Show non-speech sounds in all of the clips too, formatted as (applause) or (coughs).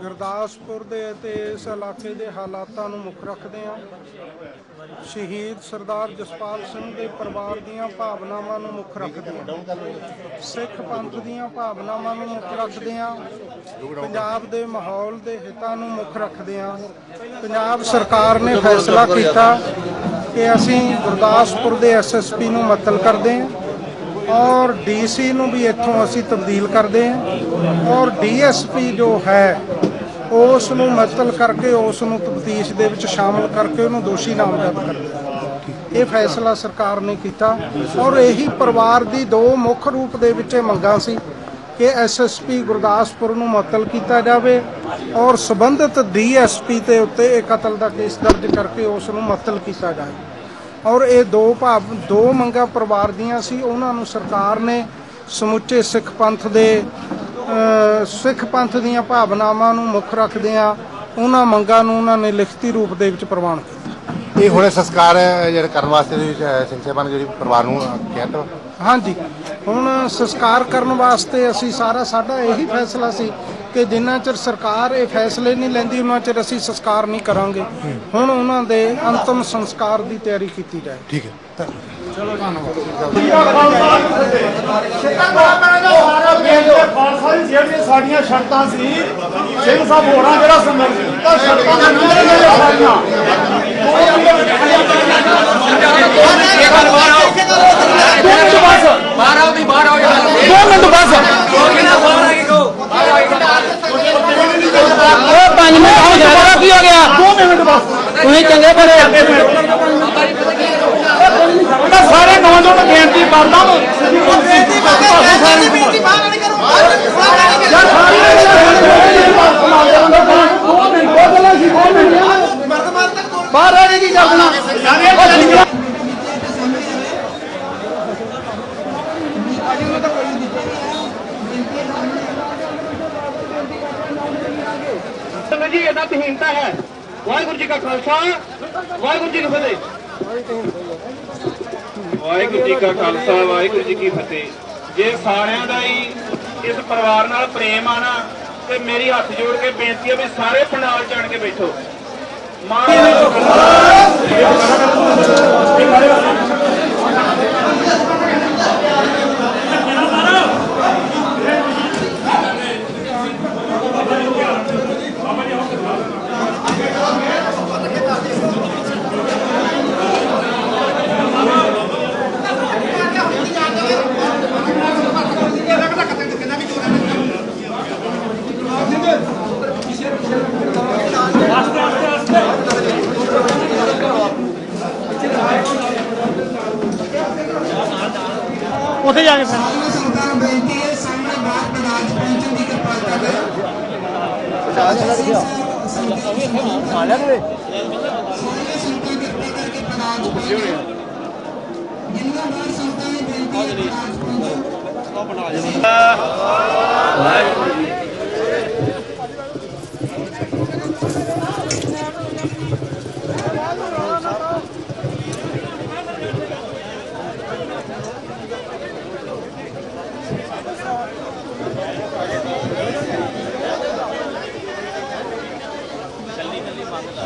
ਗੁਰਦਾਸਪੁਰ ਦੇ ਅਤੇ ਇਸ ਇਲਾਕੇ ਦੇ ਹਾਲਾਤਾਂ ਨੂੰ ਮੁੱਖ ਰੱਖਦੇ ਹਾਂ। ਸ਼ਹੀਦ ਸਰਦਾਰ ਜਸਪਾਲ ਸਿੰਘ ਦੇ ਪਰਿਵਾਰ ਦੀਆਂ ਭਾਵਨਾਵਾਂ ਨੂੰ ਮੁੱਖ ਰੱਖਦੇ ਹਾਂ। ਸਿੱਖ ਪੰਥ ਦੀਆਂ ਭਾਵਨਾਵਾਂ ਨੂੰ ਮੁੱਖ ਰੱਖਦੇ ਹਾਂ। ਪੰਜਾਬ ਦੇ ਮਾਹੌਲ ਦੇ ਹਿੱਤਾਂ ਨੂੰ ਮੁੱਖ ਰੱਖਦੇ ਹਾਂ। ਪੰਜਾਬ ਸਰਕਾਰ ਨੇ ਫੈਸਲਾ ਕੀਤਾ ਕਿ ਅਸੀਂ ਗੁਰਦਾਸਪੁਰ ਦੇ ਐਸਐਸਪੀ ਨੂੰ ਮੁਅੱਤਲ ਕਰਦੇ ਹਾਂ ਔਰ ਡੀਸੀ ਨੂੰ ਵੀ ਇੱਥੋਂ ਅਸੀਂ ਤਬਦੀਲ ਕਰਦੇ ਹਾਂ ਔਰ ਡੀਐਸਪੀ ਜੋ ਹੈ ਉਸ ਨੂੰ ਮਤਲ ਕਰਕੇ, ਉਸ ਨੂੰ ਤਫਤੀਸ਼ ਦੇ ਵਿੱਚ ਸ਼ਾਮਲ ਕਰਕੇ ਉਹਨੂੰ ਦੋਸ਼ੀ ਨਾਮਜ਼ਦ ਕਰਦੇ ਇਹ ਫੈਸਲਾ ਸਰਕਾਰ ਨੇ ਕੀਤਾ ਔਰ ਇਹੀ ਪਰਿਵਾਰ ਦੀ ਦੋ ਮੁੱਖ ਰੂਪ ਦੇ ਵਿੱਚ ਇਹ ਮੰਗਾਂ ਸੀ ਕਿ ਐਸਐਸਪੀ ਗੁਰਦਾਸਪੁਰ ਨੂੰ ਮੁਅੱਤਲ ਕੀਤਾ ਜਾਵੇ ਔਰ ਸਬੰਧਤ ਡੀਐਸਪੀ ਤੇ ਉੱਤੇ ਇਹ ਕਤਲ ਦਾ ਕੇਸ ਦਰਜ ਕਰਕੇ ਉਸ ਨੂੰ ਮੁਅੱਤਲ ਕੀਤਾ ਜਾਵੇ। ਔਰ ਇਹ ਦੋ ਭਾਵ, ਦੋ ਮੰਗਾਂ ਪਰਿਵਾਰ ਦੀਆਂ ਸੀ। ਉਹਨਾਂ ਨੂੰ ਸਰਕਾਰ ਨੇ ਸਮੁੱਚੇ ਸਿੱਖ ਪੰਥ ਦੇ ਸਿੱਖ ਪੰਥ ਦੀਆਂ ਭਾਵਨਾਵਾਂ ਨੂੰ ਮੁੱਖ ਰੱਖਦਿਆਂ ਉਹਨਾਂ ਮੰਗਾਂ ਨੂੰ ਉਹਨਾਂ ਨੇ ਲਿਖਤੀ ਰੂਪ ਦੇ ਵਿੱਚ ਪ੍ਰਵਾਨ ਕੀਤਾ। ਇਹ ਹੁਣੇ ਸੰਸਕਾਰ ਜਿਹੜਾ ਕਰਨ ਵਾਸਤੇ ਸਿੰਘ ਸਾਹਿਬਾਨ ਜਿਹੜੀ ਪਰਿਵਾਰ ਨੂੰ ਕਿਹਾ ਤਾਂ। ਹਾਂਜੀ। ਹੁਣ ਸੰਸਕਾਰ ਕਰਨ ਵਾਸਤੇ ਅਸੀਂ ਸਾਰਾ ਸਾਡਾ ਇਹੀ ਫੈਸਲਾ ਸੀ ਕਿ ਜਿੰਨਾ ਚਿਰ ਸਰਕਾਰ ਇਹ ਫੈਸਲੇ ਨਹੀਂ ਲੈਂਦੀ ਉਹਨਾਂ ਚਿਰ ਅਸੀਂ ਸੰਸਕਾਰ ਨਹੀਂ ਕਰਾਂਗੇ। ਹੁਣ ਉਹਨਾਂ ਦੇ ਅੰਤਮ ਸੰਸਕਾਰ ਦੀ ਤਿਆਰੀ ਕੀਤੀ ਜਾਏ। ਠੀਕ ਹੈ। ਤਾਂ ਖਾਲਸਾ ਦੀ ਜਿਹੜੀਆਂ ਸਾਡੀਆਂ ਸ਼ਰਤਾਂ ਸੀ ਸਿੰਘ ਸਾਹਿਬ ਹੋਰਾਂ ਜਿਹੜਾ ਸੰਘਰਸ਼ ਕੀਤਾ ਸ਼ਰਤਾਂ ਦੇ ਅੰਦਰ ਨੇ ਸਾਡੀਆਂ ਦੋ ਮਿੰਟ ਬਸ ਬਾਹਰ ਆਓ ਦੀ ਬਾਹਰ ਆਓ ਯਾਰ ਦੋ ਮਿੰਟ ਬਸ ਕਿੰਨਾ ਬਾਹਰ ਆ ਗਏ ਕੋ ਬਾਹਰ ਆ ਉਹ ਪੰਜ ਮਿੰਟ ਹੋ ਜਾਣਾ ਕੀ ਹੋ ਗਿਆ ਦੋ ਮਿੰਟ ਬਸ ਤੁਸੀਂ ਚੰਗੇ ਭਲੇ ਮੈਂ ਸਾਰੇ ਨੌਜਵਾਨਾਂ ਨੂੰ ਬੇਨਤੀ ਕਰਦਾ ਹਾਂ ਬੇਨਤੀ ਜੀ ਇਹਦਾ ਤਹੀਨਤਾ ਹੈ। ਵਾਹਿਗੁਰੂ ਜੀ ਕਾ ਖਾਲਸਾ, ਵਾਹਿਗੁਰੂ ਜੀ ਕੀ ਫਤਿਹ। ਵਾਹਿਗੁਰੂ ਜੀ ਕਾ ਖਾਲਸਾ, ਵਾਹਿਗੁਰੂ ਜੀ ਕੀ ਫਤਿਹ। ਜੇ ਸਾਰਿਆਂ ਦਾ ਹੀ ਇਸ ਪਰਿਵਾਰ ਨਾਲ ਪ੍ਰੇਮ ਆ ਨਾ, ਤੇ ਮੇਰੀ ਹੱਥ ਜੋੜ ਕੇ ਬੇਨਤੀ ਹੈ ਵੀ ਸਾਰੇ ਪੰਡਾਲ ਚੜ ਕੇ ਬੈਠੋ। ਮਾਂ ਉੱਥੇ ਜਾ ਕੇ ਫਿਰ ਸੰਗਤਾਂ ਨੂੰ ਬੇਨਤੀ ਹੈ ਸਾਹਮਣੇ ਬਾਹਰ ਬਰਾਜ ਪਹੁੰਚਣ ਦੀ ਕਿਰਪਾਲਤਾ ਕਰੋ ਸਾਰੀਆਂ ਸੰਗਤਾਂ ਕਿਰਪਾ ਕਰਕੇ ਬਰਾਜ ਪਹੁੰਚੋ ਜਿੰਨਾ ਬਾਹਰ ਸੰਗਤਾਂ ਨੇ ਬੇਨਤੀ ਹੈ ਬਰਾਜ ਪਹੁੰਚੋ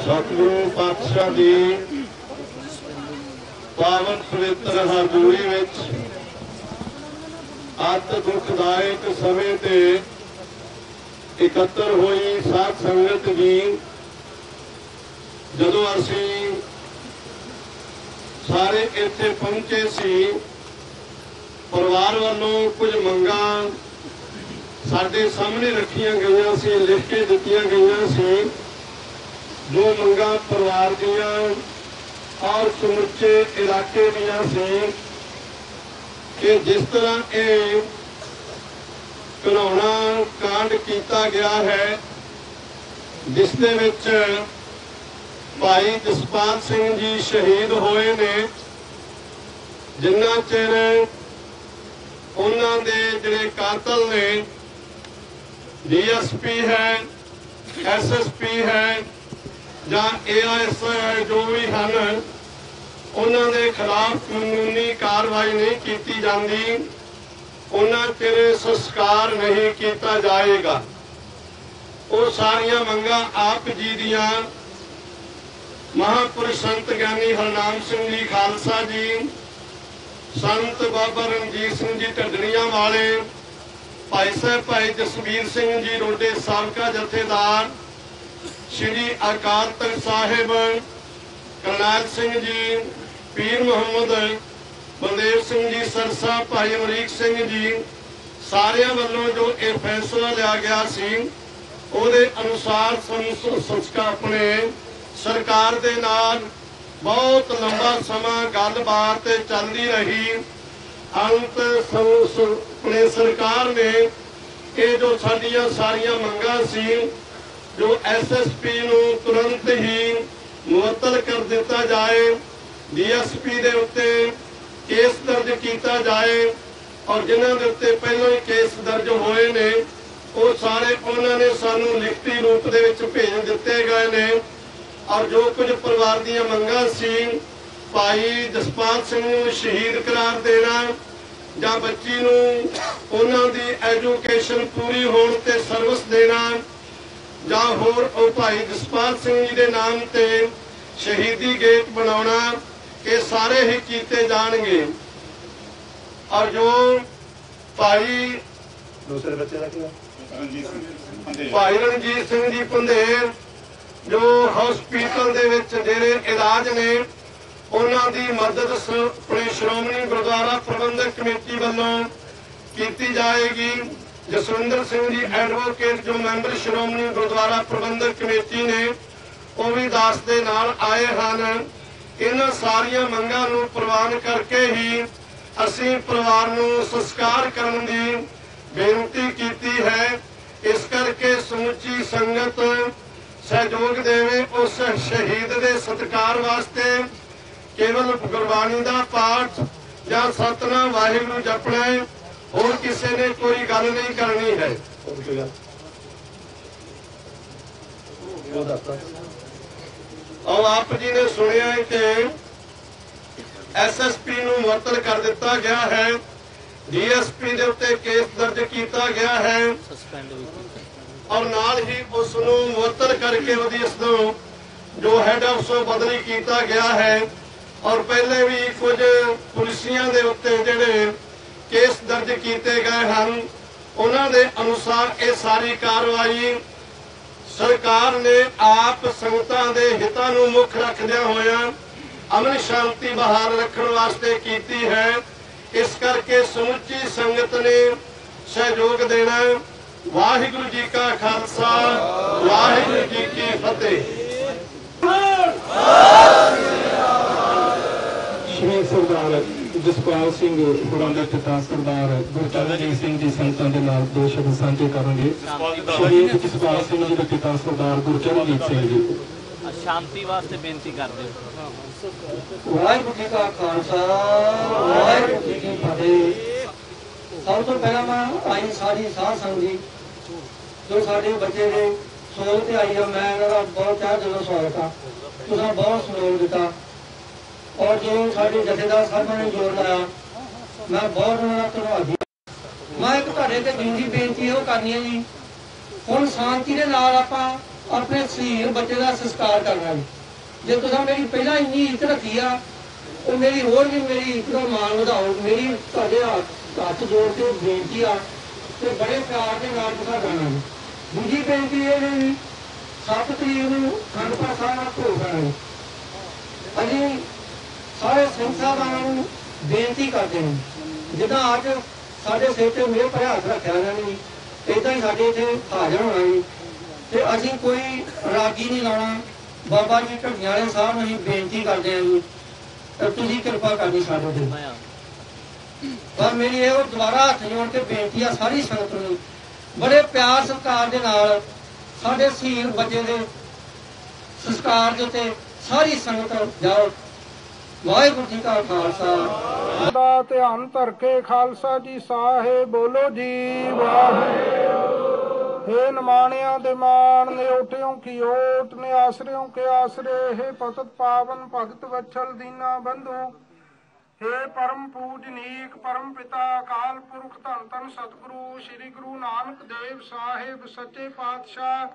ਸਤਿਗੁਰੂ ਪਾਤਸ਼ਾਹ ਦੀ ਪਾਵਨ ਪਵਿੱਤਰ ਹਜ਼ੂਰੀ ਵਿੱਚ ਅਤ ਦੁਖਦਾਇਕ ਸਮੇਂ ਤੇ ਇਕੱਤਰ ਹੋਈ ਸਾਧ ਸੰਗਤ ਜੀ। ਜਦੋਂ ਅਸੀਂ ਸਾਰੇ ਇੱਥੇ ਪਹੁੰਚੇ ਸੀ, ਪਰਿਵਾਰ ਵੱਲੋਂ ਕੁਝ ਮੰਗਾਂ ਸਾਡੇ ਸਾਹਮਣੇ ਰੱਖੀਆਂ ਗਈਆਂ ਸੀ, ਲਿਖ ਕੇ ਦਿੱਤੀਆਂ ਗਈਆਂ ਸੀ। ਜੋ ਮੰਗਾਂ ਪਰਿਵਾਰ ਦੀਆਂ ਔਰ ਸਮੁੱਚੇ ਇਲਾਕੇ ਦੀਆਂ ਸੀ, ਕਿ ਜਿਸ ਤਰ੍ਹਾਂ ਇਹ ਘਿਨਾਉਣਾ ਕਾਂਡ ਕੀਤਾ ਗਿਆ ਹੈ, ਜਿਸ ਦੇ ਵਿੱਚ ਭਾਈ ਜਸਪਾਲ ਸਿੰਘ ਜੀ ਸ਼ਹੀਦ ਹੋਏ ਨੇ, ਜਿੰਨਾ ਚਿਰ ਉਹਨਾਂ ਦੇ ਜਿਹੜੇ ਕਾਤਲ ਨੇ, ਡੀਐਸਪੀ ਹੈ, ਐਸਐਸਪੀ ਹੈ ਜਾਂ ਏਆਈਐਸ ਜੋ ਵੀ ਹਨ, ਉਹਨਾਂ ਦੇ ਖਿਲਾਫ ਕਾਨੂੰਨੀ ਕਾਰਵਾਈ ਨਹੀਂ ਕੀਤੀ ਜਾਂਦੀ। ਉਹਨਾਂ ਤੇ ਸੰਸਕਾਰ ਨਹੀਂ ਕੀਤਾ ਜਾਏਗਾ। ਉਹ ਸਾਰੀਆਂ ਮੰਗਾਂ ਆਪ ਜੀ ਦੀਆਂ। ਮਹਾਂਪੁਰਸ਼ ਸੰਤ ਗਿਆਨੀ ਹਰਨਾਮ ਸਿੰਘ ਜੀ ਖਾਲਸਾ ਜੀ, ਸੰਤ ਬਾਬਾ ਰਣਜੀਤ ਸਿੰਘ ਜੀ ਢੱਡਰੀਆਂ ਵਾਲੇ, ਭਾਈ ਸਾਹਿਬ ਭਾਈ ਜਸਵੀਰ ਸਿੰਘ ਜੀ ਰੋਡੇ ਸਾਬਕਾ ਜਥੇਦਾਰ ਸ਼੍ਰੀ ਅਕਾਲ ਤਖਤ ਸਾਹਿਬ, ਕਰਨਾਲ ਸਿੰਘ ਜੀ, ਪੀਰ ਮੁਹੰਮਦ, ਬਲਦੇਵ ਸਿੰਘ ਜੀ, ਸਰਸਾ, ਭਾਈ ਅਮਰੀਕ ਸਿੰਘ ਜੀ, ਸਾਰਿਆਂ ਵੱਲੋਂ ਜੋ ਇਹ ਫੈਸਲਾ ਲਿਆ ਗਿਆ ਸੀ, ਉਹਦੇ ਅਨੁਸਾਰ ਸੰਸਕਾਰ ਆਪਣੇ ਸਰਕਾਰ ਦੇ ਨਾਲ ਬਹੁਤ ਲੰਬਾ ਸਮਾਂ ਗੱਲਬਾਤ ਚੱਲਦੀ ਰਹੀ। ਅੰਤ ਆਪਣੇ ਸਰਕਾਰ ਨੇ ਇਹ ਜੋ ਸਾਡੀਆਂ ਸਾਰੀਆਂ ਮੰਗਾਂ ਸੀ ਜੋ ਐਸਐਸਪੀ ਨੂੰ ਤੁਰੰਤ ਹੀ ਮੁਅੱਤਲ ਕਰ ਦਿੱਤਾ ਜਾਏ ਡੀਐਸਪੀ ਦੇ ਉੱਤੇ ਕੇਸ ਦਰਜ ਕੀਤਾ ਜਾਏ ਔਰ ਜਿਨ੍ਹਾਂ ਦੇ ਉੱਤੇ ਪਹਿਲਾਂ ਹੀ ਕੇਸ ਦਰਜ ਹੋਏ ਨੇ, ਉਹ ਸਾਰੇ ਉਹਨਾਂ ਨੇ ਸਾਨੂੰ ਲਿਖਤੀ ਰੂਪ ਦੇ ਵਿੱਚ ਭੇਜ ਦਿੱਤੇ ਗਏ ਨੇ। ਔਰ ਜੋ ਕੁਝ ਪਰਿਵਾਰ ਦੀਆਂ ਮੰਗਾਂ ਸੀ, ਭਾਈ ਜਸਪਾਲ ਸਿੰਘ ਨੂੰ ਸ਼ਹੀਦ ਕਰਾਰ ਦੇਣਾ ਜਾਂ ਬੱਚੀ ਨੂੰ ਉਹਨਾਂ ਦੀ ਐਜੂਕੇਸ਼ਨ ਪੂਰੀ ਹੋਣ ਤੇ ਸਰਵਿਸ ਦੇਣਾ ਜਾਂ ਹੋਰ ਉਹ ਭਾਈ ਜਸਪਾਲ ਸਿੰਘ ਜੀ ਦੇ ਨਾਮ ਤੇ ਸ਼ਹੀਦੀ ਗੇਟ ਬਣਾਉਣਾ ਇਹ ਸਾਰੇ ਹੀ ਕੀਤੇ ਜਾਣਗੇ। ਔਰ ਜੋ ਭਾਈ ਦੂਸਰੇ ਬੱਚੇ ਦਾ ਕੀ ਭਾਈ ਰਣਜੀਤ ਸਿੰਘ ਜੀ ਪੰਧੇਰ ਜੋ ਹਸਪੀਟਲ ਦੇ ਵਿੱਚ ਜਿਹੜੇ ਇਲਾਜ ਨੇ ਉਹਨਾਂ ਦੀ ਮਦਦ ਸ਼੍ਰੋਮਣੀ ਗੁਰਦੁਆਰਾ ਪ੍ਰਬੰਧਕ ਕਮੇਟੀ ਵੱਲੋਂ ਕੀਤੀ ਜਾਏਗੀ। ਜਸਵਿੰਦਰ ਸਿੰਘ ਜੀ ਐਡਵੋਕੇਟ ਜੋ ਮੈਂਬਰ ਸ਼੍ਰੋਮਣੀ ਗੁਰਦੁਆਰਾ ਪ੍ਰਬੰਧਕ ਕਮੇਟੀ ਨੇ, ਉਹ ਵੀ ਦਾਸ ਦੇ ਨਾਲ ਆਏ ਹਨ। ਇਹਨਾਂ ਸਾਰੀਆਂ ਮੰਗਾਂ ਨੂੰ ਪ੍ਰਵਾਨ ਕਰਕੇ ਹੀ ਅਸੀਂ ਪਰਿਵਾਰ ਨੂੰ ਸੰਸਕਾਰ ਕਰਨ ਦੀ ਬੇਨਤੀ ਕੀਤੀ ਹੈ। ਇਸ ਕਰਕੇ ਸਮੁੱਚੀ ਸੰਗਤ ਸਹਿਯੋਗ ਦੇਵੇ ਉਸ ਸ਼ਹੀਦ ਦੇ ਸਤਿਕਾਰ ਵਾਸਤੇ। ਕੇਵਲ ਗੁਰਬਾਣੀ ਦਾ ਪਾਠ ਜਾਂ ਸਤਨਾਮ ਵਾਹਿਗੁਰੂ ਜਪਣਾ ਹੋਰ ਕਿਸੇ ਨੇ ਕੋਈ ਗੱਲ ਨਹੀਂ ਕਰਨੀ ਹੈ। ਔਰ ਆਪ ਜੀ ਨੇ ਸੁਣਿਆ ਹੈ ਕਿ ਐਸਐਸਪੀ ਨੂੰ ਮੁਅੱਤਲ ਕਰ ਦਿੱਤਾ ਗਿਆ ਹੈ। ਡੀਐਸਪੀ ਦੇ ਉੱਤੇ ਕੇਸ ਦਰਜ ਕੀਤਾ ਗਿਆ ਹੈ। ਔਰ ਨਾਲ ਹੀ ਉਸ ਨੂੰ ਮੁਅੱਤਲ ਕਰਕੇ ਉਹਦੀ ਇਸ ਨੂੰ ਜੋ ਹੈਡ ਆਫ ਸੋ ਬਦਲੀ ਕੀਤਾ ਗਿਆ ਹੈ। ਔਰ ਪਹਿਲੇ ਵੀ ਕੁਝ ਪੁਲਿਸੀਆਂ ਦੇ ਉੱਤੇ ਜਿਹੜੇ ਕੇਸ ਦਰਜ ਕੀਤੇ ਗਏ ਹਨ। ਉਹਨਾਂ ਦੇ ਅਨੁਸਾਰ ਇਹ ਸਾਰੀ ਕਾਰਵਾਈ ਸਰਕਾਰ ਨੇ ਆਪ ਸੰਗਤਾਂ ਦੇ ਹਿੱਤਾਂ ਨੂੰ ਮੁੱਖ ਰੱਖਦਿਆਂ ਹੋਇਆਂ ਅਮਨ ਸ਼ਾਂਤੀ ਬਹਾਲ ਰੱਖਣ ਵਾਸਤੇ ਕੀਤੀ ਹੈ। ਇਸ ਕਰਕੇ ਸਮੁੱਚੀ ਸੰਗਤ ਨੇ ਸਹਿਯੋਗ ਦੇਣਾ ਵਾਹਿਗੁਰੂ ਜੀ ਕਾ ਖਾਲਸਾ, ਵਾਹਿਗੁਰੂ ਜੀ ਕੀ ਫਤਿਹ। ਸ਼੍ਰੀ ਸਰਦਾਰ ਜਸਪਾਲ ਸਿੰਘ ਹੋਰਾਂ ਦੇ ਪਿਤਾ ਸਰਦਾਰ ਗੁਰਚਰਨਜੀਤ ਸਿੰਘ ਜੀ ਸੰਤਾਂ ਦੇ ਨਾਲ ਦੋ ਸ਼ਬਦ ਸਾਂਝੇ ਕਰਨਗੇ। ਸ਼੍ਰੀ ਜਸਪਾਲ ਸਿੰਘ ਜੀ ਦੇ ਪਿਤਾ ਸਰਦਾਰ ਗੁਰਚਰਨਜੀਤ ਸਿੰਘ ਜੀ। ਸ਼ਾਂਤੀ ਵਾਸਤੇ ਬੇਨਤੀ ਕਰਦੇ ਵਾਹਿਗੁਰੂ ਜੀ ਕਾ ਖਾਲਸਾ ਵਾਹਿਗੁਰੂ ਜੀ ਕੀ ਫਤਿਹ। ਸਭ ਤੋਂ ਪਹਿਲਾਂ ਮੈਂ ਆਈ ਸਾਰੀ ਸਾਧ ਸੰਗਤ ਜੀ ਜੋ ਸਾਡੇ ਬੱਚੇ ਦੇ ਸੋਲ ਤੇ ਆਈ ਆ ਮੈਂ ਇਹਨਾਂ ਦਾ ਬਹੁਤ ਚਾਹ ਦਿਲੋਂ ਸਵਾਗਤ ਆ। ਤੁਸੀਂ ਬਹੁਤ ਸਹਿਯੋਗ ਦਿੱਤਾ। ਔਰ ਜੋ ਸਾਡੇ ਜਥੇਦਾਰ ਸਾਹਿਬਾਂ ਨੇ ਜੋਰ ਲਾਇਆ, ਮੈਂ ਬਹੁਤ ਉਹਨਾਂ ਦਾ ਧੰਨਵਾਦੀ ਮੈਂ ਇੱਕ ਤੁਹਾਡੇ ਤੇ ਜਿੰਦੀ ਬੇਨਤੀ ਉਹ ਕਰਨੀ ਹੈ ਜੀ, ਹੁਣ ਸ਼ਾਂਤੀ ਦੇ ਨਾਲ ਆਪਾਂ ਆਪਣੇ ਸ਼ਹੀਦ ਬੱਚੇ ਦਾ ਸੰਸਕਾਰ ਕਰਨਾ ਜੀ। ਜੇ ਤੁਸੀਂ ਮੇਰੀ ਪਹਿਲਾਂ ਇੰਨੀ ਇੱਜ਼ਤ ਰੱਖੀ ਆ, ਉਹ ਮੇਰੀ ਹੋਰ ਵੀ ਮੇਰੀ ਇੱਜ਼ਤ ਮਾਣ ਵਧਾਓ, ਮੇਰੀ ਤੁਹਾਡੇ ਹੱਥ ਜੋੜ ਕੇ ਬੇਨਤੀ ਆ ਤੇ ਬੜੇ ਪਿਆਰ ਦੇ ਨਾਲ ਤੁਸੀਂ ਕਰਨਾ ਜੀ। ਦੂਜੀ ਬੇਨਤੀ ਇਹ ਹੈ ਜੀ 7 ਤਰੀਕ ਨੂੰ ਖੰਡਪਾ ਸਾਹਿਬ ਭੋਗ ਹੈ ਜੀ। ਅਸੀਂ ਸਾਰੇ ਸਿੰਘ ਸਾਹਿਬਾਨਾਂ ਨੂੰ ਬੇਨਤੀ ਕਰਦੇ ਹਾਂ। ਜਿੱਦਾਂ ਅੱਜ ਸਾਡੇ ਸਿਰ ਤੇ ਮੇਰੇ ਭਰੇ ਰੱਖਿਆ ਇਹਨਾਂ ਨੇ ਇਦਾਂ ਹੀ ਸਾਡੇ ਇੱਥੇ ਹਾਜ਼ਰ ਹੋਣਾ ਜੀ। ਤੇ ਅਸੀਂ ਕੋਈ ਰਾਗੀ ਨਹੀਂ ਲਾਉਣਾ। ਬਾਬਾ ਜੀ ਢੱਡੀਆਂ ਵਾਲੇ ਸਾਹਿਬ ਨੂੰ ਅਸੀਂ ਬੇਨਤੀ ਕਰਦੇ ਹਾਂ ਜੀ। ਤੇ ਤੁਸੀਂ ਕਿਰਪਾ ਕਰਨੀ ਸਾਡੇ ਤੇ। ਪਰ ਮੇਰੀ ਇਹ ਦੁਬਾਰਾ ਹੱਥ ਜੋੜ ਕੇ ਬੇਨਤੀ ਆ ਸਾਰੀ ਸੰਗਤ ਨੂੰ। ਬੜੇ ਪਿਆਰ ਸਤਿਕਾਰ ਦੇ ਨਾਲ ਸਾਡੇ ਸ਼ਹੀਦ ਬੱਚੇ ਦੇ ਸੰਸਕਾਰ ਦੇ ਉੱਤੇ ਸਾਰੀ ਸੰਗਤ ਜਾਓ। ਵਾਹਿਗੁਰੂ ਜੀ ਕਾ ਖਾਲਸਾ। ਦਾ ਧਿਆਨ ਧਰ ਕੇ ਖਾਲਸਾ ਜੀ ਸਾਹਿਬ ਬੋਲੋ ਜੀ, ਵਾਹਿਗੁਰੂ। ਹੇ ਨਮਾਣਿਆਂ ਦੇ ਮਾਣ ਨੇ ਉਠਿਓ ਕੀ ਓਟ ਨੇ ਆਸਰਿਓ ਪਰਮ ਪਿਤਾ, ਅਕਾਲ ਪੁਰਖ ਧੰਨ ਧੰਨ ਸਤਿਗੁਰੂ, ਸ੍ਰੀ ਗੁਰੂ ਨਾਨਕ ਦੇਵ ਸਾਹਿਬ, ਸੱਚੇ ਪਾਤਸ਼ਾਹ।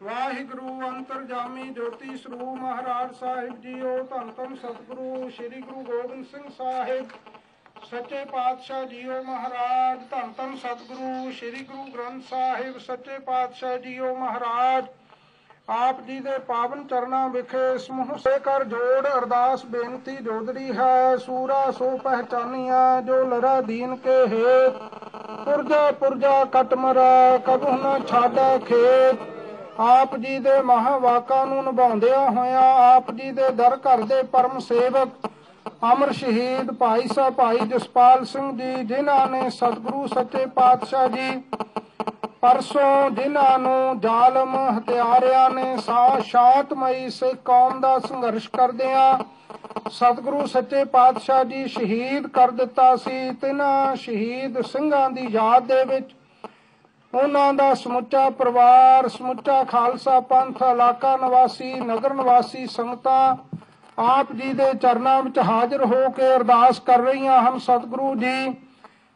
ਵਾਹਿਗੁਰੂ ਅੰਤਰਜਾਮੀ ਜੋਤੀ ਸਰੂਪ ਮਹਾਰਾਜ ਸਾਹਿਬ ਜੀਓ, ਧੰਨ ਧੰਨ ਸਤਿਗੁਰੂ, ਸ੍ਰੀ ਗੁਰੂ ਗੋਬਿੰਦ ਸਿੰਘ ਸਾਹਿਬ, ਸੱਚੇ ਪਾਤਸ਼ਾਹ ਜੀਓ ਮਹਾਰਾਜ, ਧੰਨ ਧੰਨ ਸਤਿਗੁਰੂ, ਸ੍ਰੀ ਗੁਰੂ ਗ੍ਰੰਥ ਸਾਹਿਬ, ਸੱਚੇ ਪਾਤਸ਼ਾਹ ਜੀਓ ਮਹਾਰਾਜ। ਆਪ ਜੀ ਦੇ ਪਾਵਨ ਚਰਨਾਂ ਵਿਖੇ ਸਮੂਹ ਸੇ ਕਰ ਜੋੜ, ਅਰਦਾਸ ਬੇਨਤੀ ਜੋਦੜੀ ਹੈ, ਸੂਰਾ ਸੋ ਪਹਿਚਾਨੀਆ, ਜੋ ਲੜਾ ਦੀਨ ਕੇ ਹੈ ਪੁਰਜਾ ਪੁਰਜਾ ਕਟ ਮਰਾ, ਕਬਹੁ ਨਾ ਛਾੜਾ ਖੇਤ। ਆਪ ਜੀ ਦੇ ਮਹਾਵਾਕਾਂ ਨੂੰ ਨਿਭਾਉਂਦਿਆਂ ਹੋਇਆਂ ਆਪ ਜੀ ਦੇ ਦਰ ਘਰ ਦੇ ਪਰਮ ਸੇਵਕ ਅਮਰ ਸ਼ਹੀਦ ਭਾਈ ਸਾਹਿਬ ਭਾਈ ਜਸਪਾਲ ਸਿੰਘ ਜੀ, ਜਿਨ੍ਹਾਂ ਨੇ ਸਤਿਗੁਰੂ ਸੱਚੇ ਪਾਤਸ਼ਾਹ ਜੀ, ਪਰਸੋਂ ਜਿਨ੍ਹਾਂ ਨੂੰ ਜ਼ਾਲਮ ਹਤਿਆਰਿਆਂ ਨੇ ਸਾ ਸ਼ਾਂਤਮਈ ਸਿੱਖ ਕੌਮ ਦਾ ਸੰਘਰਸ਼ ਕਰਦਿਆਂ ਸਤਿਗੁਰੂ ਸੱਚੇ ਪਾਤਸ਼ਾਹ ਜੀ ਸ਼ਹੀਦ ਕਰ ਦਿੱਤਾ ਸੀ, ਤਿਨਾਂ ਸ਼ਹੀਦ ਸਿੰਘਾਂ ਦੀ ਯਾਦ ਦੇ ਵਿੱਚ ਉਹਨਾਂ ਦਾ ਸਮੁੱਚਾ ਪਰਿਵਾਰ, ਸਮੁੱਚਾ ਖਾਲਸਾ ਪੰਥ, ਇਲਾਕਾ ਨਿਵਾਸੀ, ਨਗਰ ਨਿਵਾਸੀ ਸੰਗਤਾਂ ਆਪ ਜੀ ਦੇ ਚਰਨਾਂ ਵਿੱਚ ਹਾਜ਼ਰ ਹੋ ਕੇ ਅਰਦਾਸ ਕਰ ਰਹੀਆਂ ਹਨ। ਸਤਿਗੁਰੂ ਜੀ,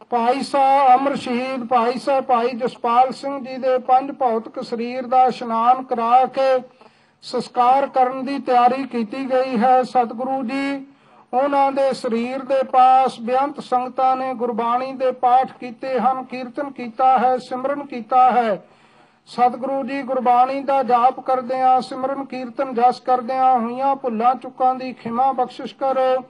ਭਾਈ ਸਾਹਿਬ ਅਮਰ ਸ਼ਹੀਦ, ਭਾਈ ਸਾਹਿਬ ਭਾਈ ਜਸਪਾਲ ਸਿੰਘ ਜੀ ਦੇ ਪੰਜ ਭੌਤਿਕ ਸਰੀਰ ਦਾ ਇਸ਼ਨਾਨ ਕਰਾ ਕੇ ਸੰਸਕਾਰ ਕਰਨ ਦੀ ਤਿਆਰੀ ਕੀਤੀ ਗਈ ਹੈ। ਸਤਿਗੁਰੂ ਜੀ ਉਹਨਾਂ ਦੇ ਸਰੀਰ ਦੇ ਪਾਸ ਬੇਅੰਤ ਸੰਗਤਾਂ ਨੇ ਗੁਰਬਾਣੀ ਦੇ ਪਾਠ ਕੀਤੇ ਹਨ, ਕੀਰਤਨ ਕੀਤਾ ਹੈ, ਸਿਮਰਨ ਕੀਤਾ ਹੈ। ਸਤਿਗੁਰੂ ਜੀ ਗੁਰਬਾਣੀ ਦਾ ਜਾਪ ਕਰਦਿਆਂ ਸਿਮਰਨ, ਕੀਰਤਨ, ਜਸ ਕਰਦਿਆਂ ਹੋਈਆਂ ਭੁੱਲਾਂ, ਚੁੱਕਾਂ ਦੀ ਖਿਮਾ ਬਖਸ਼ਿਸ਼ ਕਰੋ।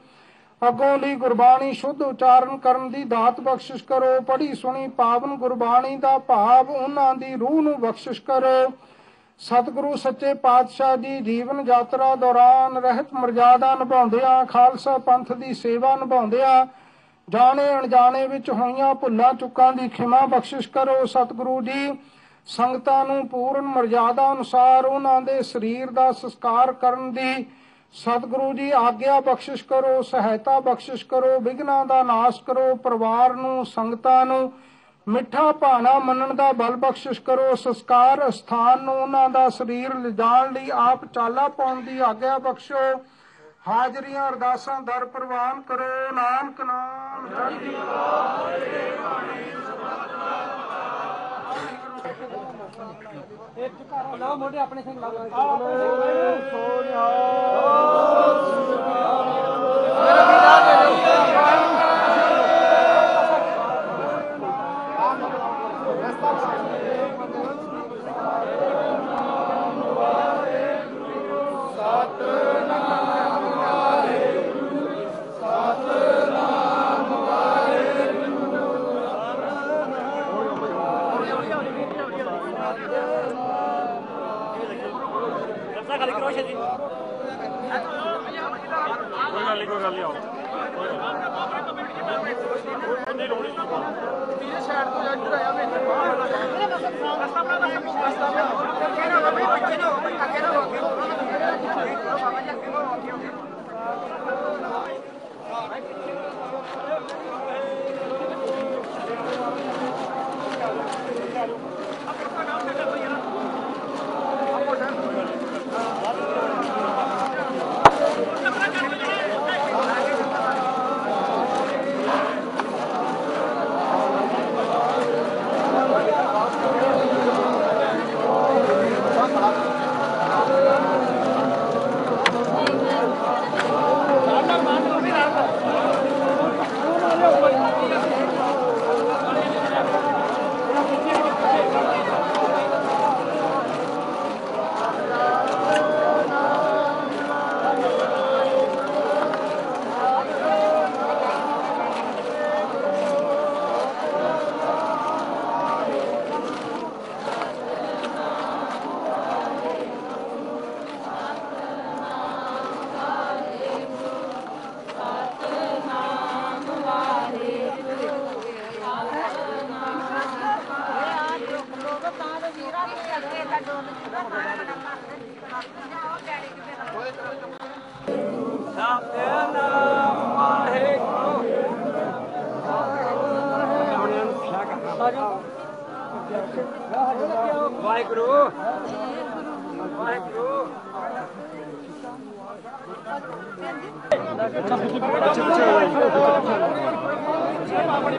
ਅੱਗੋਂ ਲਈ ਗੁਰਬਾਣੀ ਸ਼ੁੱਧ ਉਚਾਰਨ ਕਰਨ ਦੀ ਦਾਤ ਬਖਸ਼ਿਸ਼ ਕਰੋ, ਪੜ੍ਹੀ ਸੁਣੀ ਪਾਵਨ ਗੁਰਬਾਣੀ ਦਾ ਭਾਵ ਉਹਨਾਂ ਦੀ ਰੂਹ ਨੂੰ ਬਖਸ਼ਿਸ਼ ਕਰੋ। ਸਤਿਗੁਰੂ ਸੱਚੇ ਪਾਤਸ਼ਾਹ ਜੀ ਜੀਵਨ ਯਾਤਰਾ ਦੌਰਾਨ ਰਹਿਤ ਮਰਜ਼ਾਦਾ ਨਿਭਾਉਂਦਿਆਂ, ਖਾਲਸਾ ਪੰਥ ਦੀ ਸੇਵਾ ਨਿਭਾਉਂਦਿਆਂ, ਜਾਣੇ ਅਣਜਾਣੇ ਵਿੱਚ ਹੋਈਆਂ ਭੁੱਲਾਂ ਚੁੱਕਾਂ ਦੀ ਖਿਮਾ ਬਖਸ਼ਿਸ਼ ਕਰੋ ਸਤਿਗੁਰੂ ਜੀ। ਸੰਗਤਾਂ ਨੂੰ ਪੂਰਨ ਮਰਜ਼ਾਦਾ ਅਨੁਸਾਰ ਉਹਨਾਂ ਦੇ ਸਰੀਰ ਦਾ ਸੰਸਕਾਰ ਕਰਨ ਦੀ ਸਤਿਗੁਰੂ ਜੀ ਆਗਿਆ ਬਖਸ਼ਿਸ਼ ਕਰੋ, ਸਹਾਇਤਾ ਬਖਸ਼ਿਸ਼ ਕਰੋ, ਵਿਘਨਾਂ ਦਾ ਨਾਸ਼ ਕਰੋ, ਪਰਿਵਾਰ ਨੂੰ, ਸੰਗਤਾਂ ਨੂੰ ਮਿੱਠਾ ਭਾਣਾ ਮੰਨਣ ਦਾ ਬਲ ਬਖਸ਼ਿਸ਼ ਕਰੋ, ਸੰਸਕਾਰ ਸਥਾਨ ਨੂੰ ਉਹਨਾਂ ਦਾ ਸਰੀਰ ਲਿਜਾਣ ਲਈ ਆਪ ਚਾਲਾ ਪਾਉਣ ਦੀ ਆਗਿਆ ਬਖਸ਼ੋ। ਹਾਜ਼ਰੀਆਂ ਅਰਦਾਸਾਂ ਦਰ ਪ੍ਰਵਾਨ ਕਰੋ, ਨਾਨਕ ਨਾਮ। ਇੱਕ ਘਰ ਲਾਓ ਮੋਢੇ ਆਪਣੇ ਸਿੰਘ ਲਾਓ Sonia Hágale, que lo vaya Oiganle, oiganle. Baba ji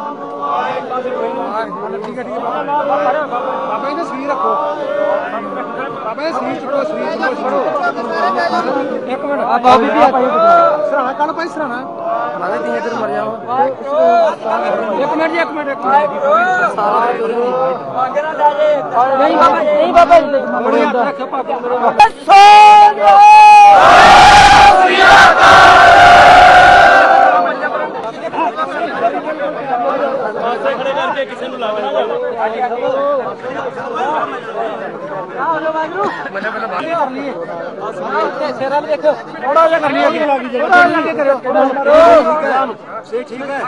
ਸਰੀਰ ਰੱਖੋ ਬਾਬਾ ਜੀ ਸਰੀਰ ਚੁੱਕੋ ਸਰੀਰ ਚੁੱਕੋ ਛੜੋ ਇੱਕ ਮਿੰਟ। ਆ ਬਾਬੀ ਵੀ ਸਰਾਣਾ ਕੱਲ ਭਾਈ ਸਰਾਣਾ ਇਧਰ ਮਰ ਜਾਓ ਇੱਕ ਮਿੰਟ ਜੀ ਇੱਕ ਮਿੰਟ ਇੱਕ ਮਿੰਟ ਸਾਰਾ ਨਹੀਂ ਬਾਬਾ ਨਹੀਂ ਬਾਬਾ ਜੀ। ਆਪਣੇ ਹੱਥ ਰੱਖੋ ਪਾਪਾ ਮੇਰੇ ਸੇਰਾ ਦੇਖੋ ਥੋੜਾ ਜਿਹਾ ਕਰ ਲਿਆ ਥੋੜਾ ਜਿਹਾ ਕੇ ਕਰਿਓ ਸੇ ਠੀਕ ਹੈ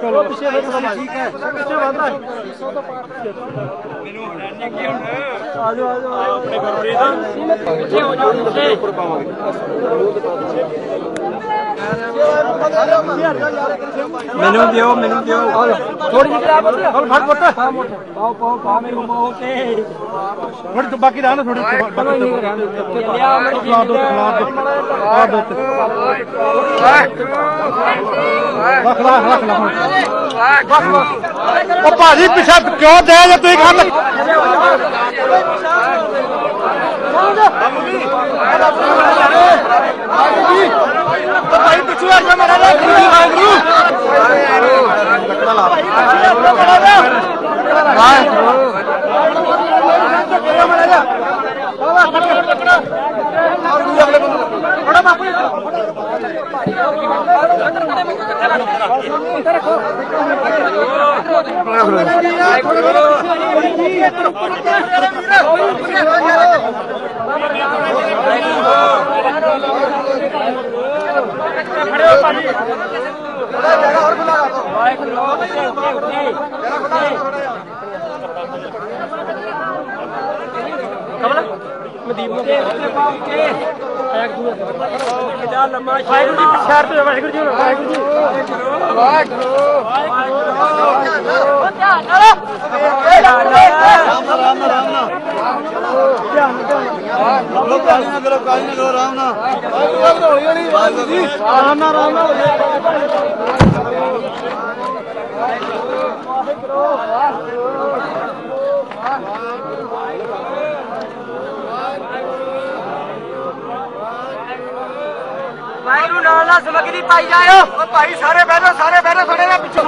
ਚਲੋ ਪਿੱਛੇ। ਦੇਖੋ ਠੀਕ ਹੈ ਪਿੱਛੇ ਵਧ ਰਹਾ ਆਜੋ ਆਜੋ ਆਪਣੇ ਗੁਰਪ੍ਰੀਤ ਪਿੱਛੇ ਹੋ ਜਾਓ। ਉੱਪਰ ਪਾਵਾਂਗੇ ਮੈਨੂੰ ਦਿਓ ਮੈਨੂੰ ਦਿਓ ਥੋੜੀ ਜਿਹੀ ਕਰਾ ਬੱਤੇ ਹੋਰ ਫੜ ਪੁੱਤ ਪਾਓ ਪਾਓ ਪਾ ਮੈਨੂੰ ਮੋਹ ਤੇ ਥੋੜੀ ਬਾਕੀ ਰਹਿਣ ਥੋੜੀ ਚਲੋ ਨਹੀਂ ਰਹਿਣ ਲਿਆ ਮੈਂ ਖਲਾ ਦੋ ਖਲਾ ਦੋ ਖਲਾ ਦੋ ਰੱਖ ਲਾ ਰੱਖ ਲਾ ਬਸ ਬਸ ਉਹ ਭਾਜੀ ਪਿੱਛੇ ਕਿਉਂ ਦੇ ਜੇ ਤੁਸੀਂ ਖੜ ਭਾਈ ਪਿੱਛੇ ਆ ਜਾ ਮੇਰਾ ਲੈ ਗੁਰੂ ਲੱਕੜਾ ਲਾ ਮਦੀਪ ਨੂੰ ਉੱਤੇ ਪਾਉ ਕੇ ਇੱਕ ਦੂਜੇ ਜਾ ਲੰਮਾ ਵਾਹਿਗੁਰੂ ਜੀ ਪਿਛਾੜ ਤੇ ਵਾਹਿਗੁਰੂ ਜੀ ਵਾਹਿਗੁਰੂ ਜੀ ਵਾਹਿਗੁਰੂ ਵਾਹਿਗੁਰੂ ਧਿਆਨ ਨਾਲ ਰਾਮ ਰਾਮ ਰਾਮ ਧਿਆਨ ਕਾਲੀ ਨਾ ਕਰੋ ਕਾਲੀ ਨਾ ਕਰੋ ਰਾਮ ਨਾਲ ਹੌਲੀ ਹੌਲੀ ਵਾਹਿਗੁਰੂ ਜੀ ਰਾਮ ਨਾਲ ਰਾਮ ਨਾਲ ਵਾਹਿਗੁਰੂ ਨਾਲ ਨਾਲ ਸਮਗਰੀ ਪਾਈ ਜਾਇਓ। ਓ ਭਾਈ ਸਾਰੇ ਬਹਿ ਜਾਓ ਸਾਰੇ ਬਹਿ ਜਾਓ ਥੋੜੇ ਨਾਲ ਪਿੱਛੋਂ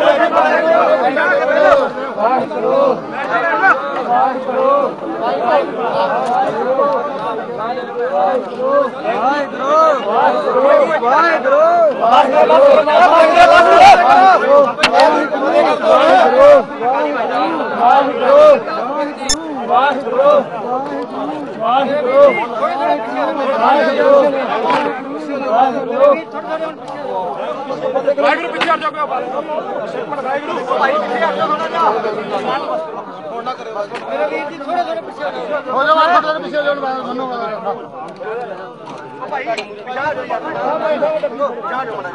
ਵਾਹਿਗੁਰੂ ਪਿੱਛੇ ਹਟ ਜਾਓ ਵਾਹਿਗੁਰੂ ਭਾਈ ਪਿੱਛੇ ਹਟ ਜਾਓ ਥੋੜਾ ਜਿਹਾ ਫੋਨ ਨਾ ਕਰਿਓ ਮੇਰੇ ਵੀਰ ਜੀ ਥੋੜੇ ਥੋੜੇ ਪਿੱਛੇ ਹੋ ਜਾਓ ਹੋ ਜਾਓ ਥੋੜੇ ਪਿੱਛੇ ਹੋ ਜਾਓ ਮੈਨੂੰ ਭਾਈ ਪਿੱਛੇ ਆ ਜਾਓ ਯਾਰ ਪਿੱਛੇ ਆ ਜਾਓ ਮੜਾ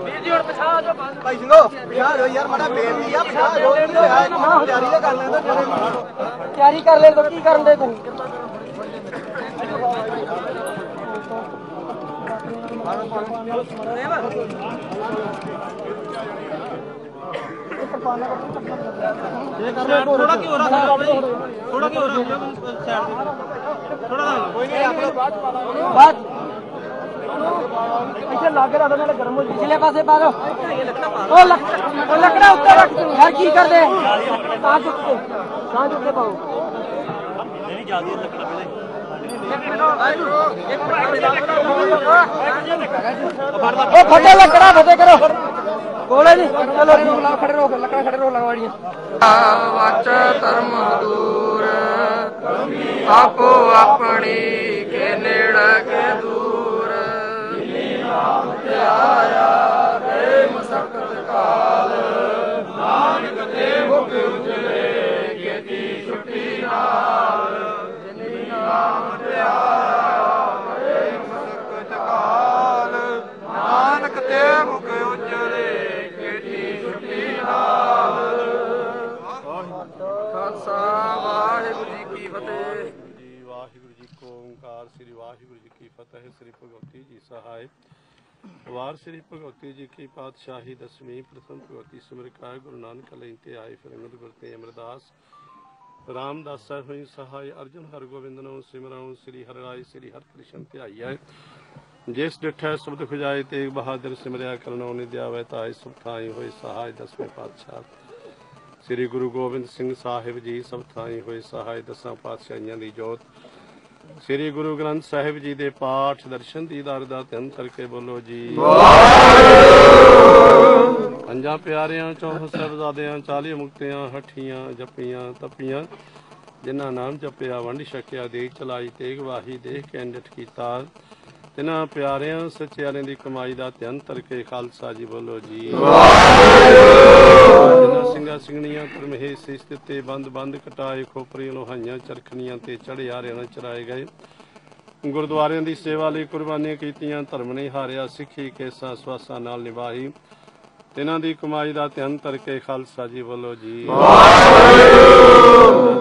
ਵੀਰ ਜੀ ਹੁਣ ਪਿੱਛੇ ਆ ਜਾਓ ਭਾਈ ਸਿੰਘੋ ਪਿੱਛੇ ਆ ਜਾਓ ਯਾਰ ਮੜਾ ਬੇਨਤੀ ਆ ਪਿੱਛੇ ਆ ਜਾਓ ਨਹੀਂ ਹੋਇਆ ਤਿਆਰੀ ਤਾਂ ਕਰ ਲੈਂਦਾ ਤਿਆਰੀ ਕਰ ਲੈ ਤਾਂ। ਕੀ ਕਰਨ ਦੇ ਤੁਸੀਂ ਥੋੜਾ ਕੀ ਹੋ ਰਹਾ? ਥੋੜਾ ਕੀ ਹੋ ਰਹਾ ਸਾਈਡ ਪਿਛਲੇ ਪਾਸੇ ਪਾ ਦੋ। ਉਹ ਲੱਕ- ਉਹ ਲੱਕੜਾ ਉੱਤੇ ਰੱਖ ਯਾਰ ਕੀ ਕਰਦੇ? ਤਾਂ ਚੁੱਕ ਕੇ ਤਾਂ ਚੁੱਕ ਕੇ ਪਾਓ। ਉਹ ਫਟੇ ਲੱਕੜਾ ਫਟੇ ਕਰੋ। ਕੋਲੇ ਨਹੀਂ ਚਲੋ ਜੀ ਖੜੇ ਰਹੋ ਲੱਕੜਾ ਖੜੇ ਰਹੋ ਲਗਵਾੜੀਆਂ ਵਾਚ ਧਰਮ ਦੂਰ ਆਪੋ ਆਪਣੀ ਕੇ ਨੇੜੇ ਕੇ ਦੂਰ। ਨਾਨਕ ਵਾਰ ਸ੍ਰੀ ਭਗਵਤੀ ਜੀ ਕੀ ਪਾਤਸ਼ਾਹੀ ਦਸਵੀਂ ਪ੍ਰਥਮ ਭਗਵਤੀ ਸਿਮਰਕਾਇ ਗੁਰੂ ਨਾਨਕ ਲਈ ਤੇ ਆਏ ਫਿਰ ਗੁਰ ਤੇ ਅਮਰਦਾਸ। ਰਾਮਦਾਸ ਸਾਹਿਬ ਹੋਈ ਸਹਾਇ ਅਰਜਨ ਹਰਗੋਬਿੰਦ ਨੂੰ ਸਿਮਰਨ ਸ੍ਰੀ ਹਰਿ ਸ੍ਰੀ ਹਰਿ ਕ੍ਰਿਸ਼ਨ ਧਿਆਈਐ ਜਿਸ ਡਿਠੈ ਸ਼ਬਦ ਖੁਜਾਏ ਤੇਗ ਬਹਾਦਰ ਸਿਮਰਿਆ ਕਰਨੋ ਨਿਦਿਆਵੇ ਤਾਈ ਸੁਖ ਥਾਈ ਸਹਾਇ ਦਸਵੇਂ ਪਾਤਸ਼ਾਹ। ਸ੍ਰੀ ਗੁਰੂ ਗੋਬਿੰਦ ਸਿੰਘ ਸਾਹਿਬ ਜੀ ਸਭ ਥਾਈ ਹੋਏ ਸਹਾਇ ਦਸਾਂ ਪਾਤਸ਼ਾਹੀਆਂ ਦੀ ਜੋਤ। ਸ੍ਰੀ ਗੁਰੂ ਗ੍ਰੰਥ ਸਾਹਿਬ ਜੀ ਦੇ ਪਾਠ ਦਰਸ਼ਨ ਦੀਦਾਰ ਦਾ ਧਿਆਨ ਕਰਕੇ ਬੋਲੋ ਜੀ। ਪੰਜਾਂ ਪਿਆਰਿਆਂ ਚੌਹ ਸਾਹਿਬਜ਼ਾਦਿਆਂ ਚਾਲੀ ਮੁਕਤਿਆਂ, ਹੱਠੀਆਂ, ਜੱਪੀਆਂ, ਤਪੀਆਂ, ਜਿਨ੍ਹਾਂ ਨਾਮ ਜਪਿਆ, ਵੰਡ ਛਕਿਆ ਦੇਖ ਚਲਾਈ, ਤੇਗ ਵਾਹੀ ਦੇਖ ਕੇ ਅੰਡਟ ਕੀਤਾ। ਤਿਨਾਂ ਪਿਆਰਿਆਂ ਸੱਚਿਆਰਿਆਂ ਦੀ ਕਮਾਈ ਦਾ ਧਿਆਨ ਕਰਕੇ ਖਾਲਸਾ ਜੀ ਬੋਲੋ ਜੀ। ਜਿਨ੍ਹਾਂ ਸਿੰਘਾਂ ਸਿੰਘਣੀਆਂ ਧਰਮਹੇ ਸਿਸ ਦਿੱਤੇ ਬੰਦ ਬੰਦ ਕਟਾਏ ਖੋਪਰੀਆਂ ਲੋਹਾਈਆਂ ਚਰਖਣੀਆਂ ਤੇ ਚੜੇ ਆਰਿਆਂ ਨਾਲ ਚਰਾਏ ਗਏ। ਗੁਰਦੁਆਰਿਆਂ ਦੀ ਸੇਵਾ ਲਈ ਕੁਰਬਾਨੀਆਂ ਕੀਤੀਆਂ ਧਰਮ ਨੇ ਹਾਰਿਆ ਸਿੱਖੀ ਕੇਸਾਂ ਸਵਾਸਾਂ ਨਾਲ ਨਿਭਾਈ। ਤਿਨਾਂ ਦੀ ਕਮਾਈ ਦਾ ਧਿਆਨ ਕਰਕੇ ਖਾਲਸਾ ਜੀ ਬੋਲੋ ਜੀ।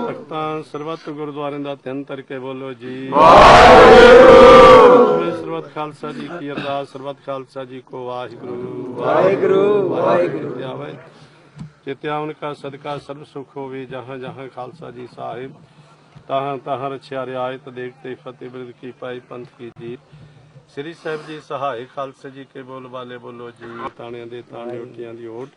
ਤਖਤਾਂ ਸਰਬੱਤ ਗੁਰਦੁਆਰਿਆਂ ਦਾ ਧਿਆਨ ਕਰਕੇ ਬੋਲੋ ਜੀ। ਵਾਹਿਗੁਰੂ! ਸਰਬੱਤ ਖਾਲਸਾ ਜੀ ਕੀ ਅਰਦਾਸ ਸਰਬੱਤ ਖਾਲਸਾ ਜੀ ਕੋ ਵਾਹਿਗੁਰੂ। ਵਾਹਿਗੁਰੂ ਵਾਹਿਗੁਰੂ। ਧਿਆਵੇ ਚਿਤਿਆਵਨ ਕਾ ਸਦਕਾ ਸਰਬ ਸੁਖ ਹੋਵੇ ਜਹਾਂ ਜਹਾਂ ਖਾਲਸਾ ਜੀ ਸਾਹਿਬ। ਤਹਾਂ ਤਹਾਂ ਰਛਿਆ ਰਿਆਇਤ ਦੇਖਤੇ ਫਤਿਹ ਬਿਰਦ ਕੀ ਪਾਈ ਪੰਥ ਕੀ ਜੀਤ। ਸ੍ਰੀ ਸਾਹਿਬ ਜੀ ਸਹਾਇ ਖਾਲਸੇ ਜੀ ਕੇ ਬੋਲ ਵਾਲੇ ਬੋਲੋ ਜੀ ਤਾਣਿਆਂ ਦੇ ਤਾਣੇ ਉੱਠਿਆਂ ਦੀ ਓਟ।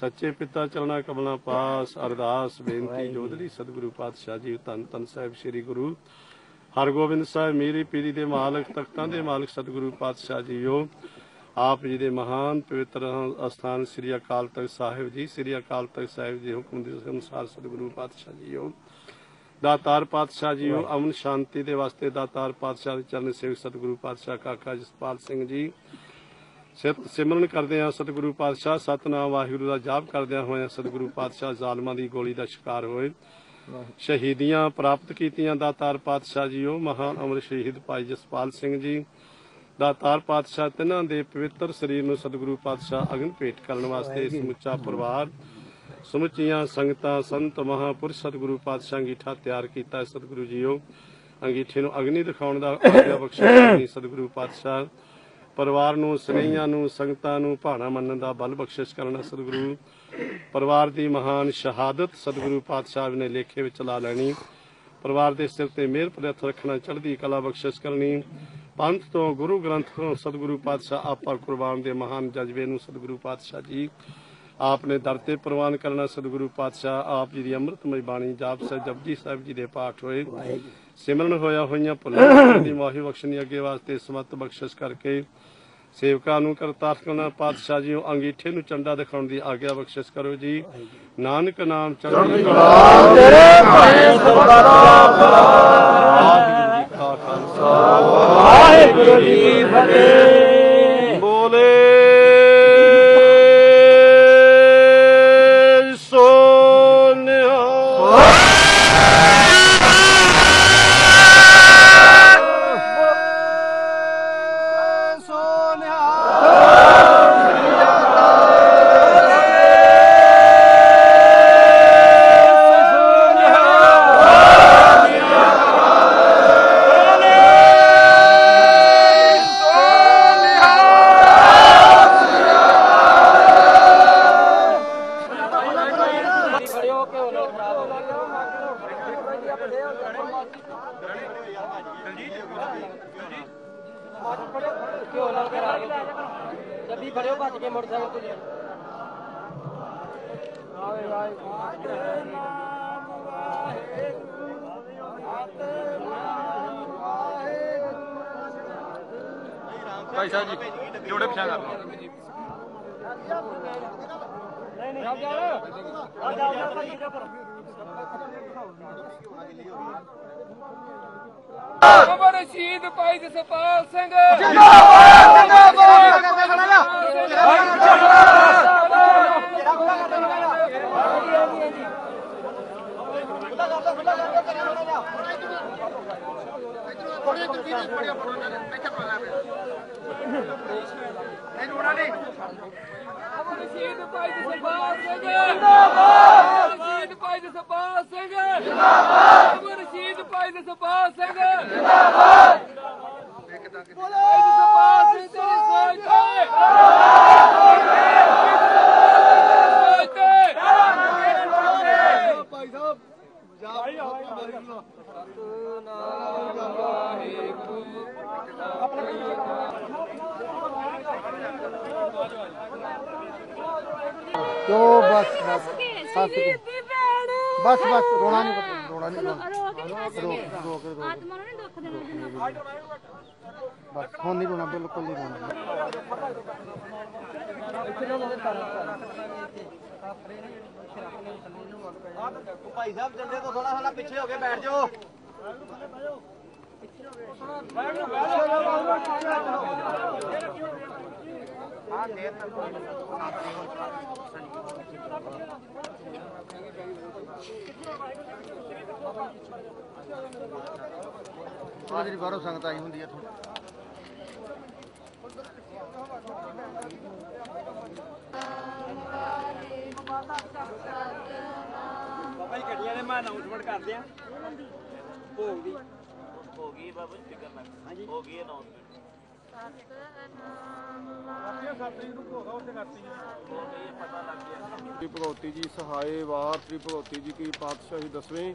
ਸੱਚੇ ਪਿਤਾ ਚਰਣਾ ਕਮਲਾਂ ਪਾਸ ਅਰਦਾਸ ਬੇਨਤੀ ਜੋਦਰੀ ਸਤਿਗੁਰੂ ਪਾਤਸ਼ਾਹ ਜੀ ਸਾਹਿਬ ਸ੍ਰੀ ਗੁਰੂ। ਹਰਗੋਬਿੰਦ ਸਾਹਿਬ, ਮੇਰੀ ਪੀਰੀ ਦੇ ਮਾਲਕ, ਤਖਤਾਂ ਦੇ ਮਾਲਕ ਸਤਿਗੁਰੂ ਪਾਤਸ਼ਾਹ ਜੀਓ ਆਪ ਜੀ ਦੇ ਮਹਾਨ ਪਵਿੱਤਰ ਅਸਥਾਨ ਸ੍ਰੀ ਅਕਾਲ ਤਖਤ ਸਾਹਿਬ ਜੀ, ਸ੍ਰੀ ਅਕਾਲ ਤਖਤ ਸਾਹਿਬ ਦੇ ਹੁਕਮ ਦੇ ਅਨੁਸਾਰ ਸਤਿਗੁਰੂ ਪਾਤਸ਼ਾਹ ਜੀਓ ਦਾਤਾਰ ਪਾਤਸ਼ਾਹ ਜੀਓ ਅਮਨ ਸ਼ਾਂਤੀ ਦੇ ਵਾਸਤੇ ਦਾਤਾਰ ਪਾਤਸ਼ਾਹ ਦੇ ਚਰਨ ਸੇਵਕ ਸਤਿਗੁਰੂ ਪਾਤਸ਼ਾਹ ਕਾਕਾ ਜਸਪਾਲ ਸਿੰਘ ਜੀ। ਸਿਮਰਨ ਕਰਦੇ ਆ ਸਤਿਗੁਰੂ ਪਾਤਸ਼ਾਹ, ਸਤਨਾਮ ਵਾਹਿਗੁਰੂ ਦਾ ਜਾਪ ਕਰਦਿਆਂ ਹੋਇਆਂ ਸਤਿਗੁਰੂ ਪਾਤਸ਼ਾਹ ਜ਼ਾਲਮਾਂ ਦੀ ਗੋਲੀ ਦਾ ਸ਼ਿਕਾਰ ਹੋਏ। ਸ਼ਹੀਦੀਆਂ ਪ੍ਰਾਪਤ ਕੀਤੀਆਂ। ਦਾਤਾਰ ਪਾਤਸ਼ਾਹ ਜੀਓ ਮਹਾਨ ਅਮਰ ਸ਼ਹੀਦ ਭਾਈ ਜਸਪਾਲ ਸਿੰਘ ਜੀ। ਦਾਤਾਰ ਪਾਤਸ਼ਾਹ ਤਿਨਾਂ ਦੇ ਪਵਿੱਤਰ ਸਰੀਰ ਨੂੰ ਸਤਿਗੁਰੂ ਪਾਤਸ਼ਾਹ ਅਗਨ ਭੇਟ ਕਰਨ ਵਾਸਤੇ ਸਮੁੱਚਾ ਪਰਿਵਾਰ ਸਮੁੱਚੀਆਂ ਸੰਗਤਾਂ ਸੰਤ ਮਹਾਪੁਰਸ਼ ਸਤਿਗੁਰੂ ਪਾਤਸ਼ਾਹ ਅੰਗੀਠਾ ਤਿਆਰ ਕੀਤਾ। ਸਤਿਗੁਰੂ ਜੀਓ ਅੰਗੀਠੇ ਨੂੰ ਅਗਨੀ ਦਿਖਾਉਣ ਦਾ ਆਗਿਆ ਬਖਸ਼ਿਸ਼ (coughs) ਸਤਿਗੁਰੂ ਪਾਤਸ਼ਾਹ ਪਰਿਵਾਰ ਨੂੰ, ਸਨੇਹੀਆਂ ਨੂੰ, ਸੰਗਤਾਂ ਨੂੰ ਭਾਣਾ ਮੰਨਣ ਦਾ ਬਲ ਬਖਸ਼ਿਸ਼ ਕਰਨਾ ਸਤਿਗੁਰੂ। ਪਰਿਵਾਰ ਦੀ ਮਹਾਨ ਸ਼ਹਾਦਤ ਸਤਿਗੁਰੂ ਪਾਤਸ਼ਾਹ ਨੇ ਲੇਖੇ ਵਿੱਚ ਲਾ ਲੈਣੀ। ਪਰਿਵਾਰ ਦੇ ਸਿਰ ਤੇ ਮਿਹਰ ਪ੍ਰਤ ਰੱਖਣਾ, ਚੜ੍ਹਦੀ ਕਲਾ ਬਖਸ਼ਿਸ਼ ਕਰਨੀ। ਪੰਥ ਤੋਂ, ਗੁਰੂ ਗ੍ਰੰਥ ਤੋਂ ਸਤਿਗੁਰੂ ਪਾਤਸ਼ਾਹ ਆਪਾ ਕੁਰਬਾਨ ਦੇ ਮਹਾਨ ਜਜ਼ਬੇ ਨੂੰ ਸਤਿਗੁਰੂ ਪਾਤਸ਼ਾਹ ਜੀ ਆਪ ਨੇ ਦਰ ਤੇ ਪ੍ਰਵਾਨ ਕਰਨਾ। ਸਤਿਗੁਰੂ ਪਾਤਸ਼ਾਹ ਆਪ ਜੀ ਦੀ ਅੰਮ੍ਰਿਤਮਈ ਬਾਣੀ ਜਾਪ ਸਾਹਿਬ ਜਪਜੀ ਸਾਹਿਬ ਜੀ ਦੇ ਪਾਠ ਹੋਏ। ਸਿਮਰਨ ਹੋਇਆ ਹੋਈਆਂ ਭੁੱਲਾਂ, (coughs) ਦੀ ਮਾਫੀ ਬਖਸ਼ਣੀ, ਅੱਗੇ ਵਾਸਤੇ ਸਮਤ ਬਖਸ਼ਿਸ਼ ਕਰਕੇ ਸੇਵਕਾਂ ਨੂੰ ਕਰਤਾਰ ਕਰਨਾ ਪਾਤਸ਼ਾਹ ਜੀ ਅੰਗੀਠੇ ਨੂੰ ਚੰਡਾ ਦਿਖਾਉਣ ਦੀ ਆਗਿਆ ਬਖਸ਼ਿਸ਼ ਕਰੋ ਜੀ। ਨਾਨਕ ਨਾਮ ਚੜ੍ਹਦੀ ਕਲਾ ਤੇਰੇ ਜੀ ਕਾ ਖਾਲਸਾ। ਵਾਹਿਗੁਰੂ ਜੀ ਫਤਿਹ। ਅਮਰ ਸ਼ਹੀਦ ਭਾਈ ਜਸਪਾਲ ਸਿੰਘ। ਜਿੰਦਾਬਾਦ। ਅਮਰ ਸ਼ਹੀਦ ਭਾਈ ਜਸਪਾਲ ਸਿੰਘ ਜਿੰਦਾਬਾਦ ਸ਼ਹੀਦ ਭਾਈ ਜਸਪਾਲ ਸਿੰਘ ਜਿੰਦਾਬਾਦ ਸ਼ਹੀਦ ਭਾਈ ਜਸਪਾਲ ਸਿੰਘ ਜਿੰਦਾਬਾਦ। ਭਾਈ ਜਸਪਾਲ ਸਿੰਘ ਤੇਰੀ ਸੋਚ ਤੇ ਭਾਈ ਸਾਹਿਬ ਜੋ ਬਸ ਬਸ ਬਸ ਬਸ। ਰੋਣਾ ਨਹੀਂ ਪਤਾ ਰੋਣਾ ਨਹੀਂ ਆਤਮਾ ਨੂੰ ਨਹੀਂ ਦੁੱਖ ਦੇਣਾ ਜਿੰਨਾ ਬਸ ਹੁਣ ਨਹੀਂ ਰੋਣਾ ਬਿਲਕੁਲ ਨਹੀਂ ਰੋਣਾ। ਭਾਈ ਸਾਹਿਬ ਜੰਦੇ ਤੋਂ ਥੋੜਾ ਹਲਾ ਪਿੱਛੇ ਹੋ ਕੇ ਬੈਠ ਜਾਓ। ਆ ਜਿਹੜੀ ਬਾਹਰੋਂ ਸੰਗਤ ਆਈ ਹੁੰਦੀ ਹੈ ਥੋੜੀ ਬਾਬਾ ਜੀ ਗੱਡੀਆਂ ਦੇ ਮੈਂ ਅਨਾਉਂਸਮੈਂਟ ਕਰਦੇ ਆ। ਭੋਗ ਦੀ ਹੋ ਗਈ ਬਾਬਾ ਜੀ ਫਿਕਰ ਨਾ ਕਰੋ। ਹੋ ਗਈ ਅਨਾਉਂਸਮੈਂਟ ਸ੍ਰੀ ਭਗਵਤੀ ਜੀ ਸਹਾਏ ਵਾਰ, ਸ੍ਰੀ ਭਗਵਤੀ ਜੀ ਕੀ ਪਾਤਸ਼ਾਹੀ ਦਸਵੇਂ।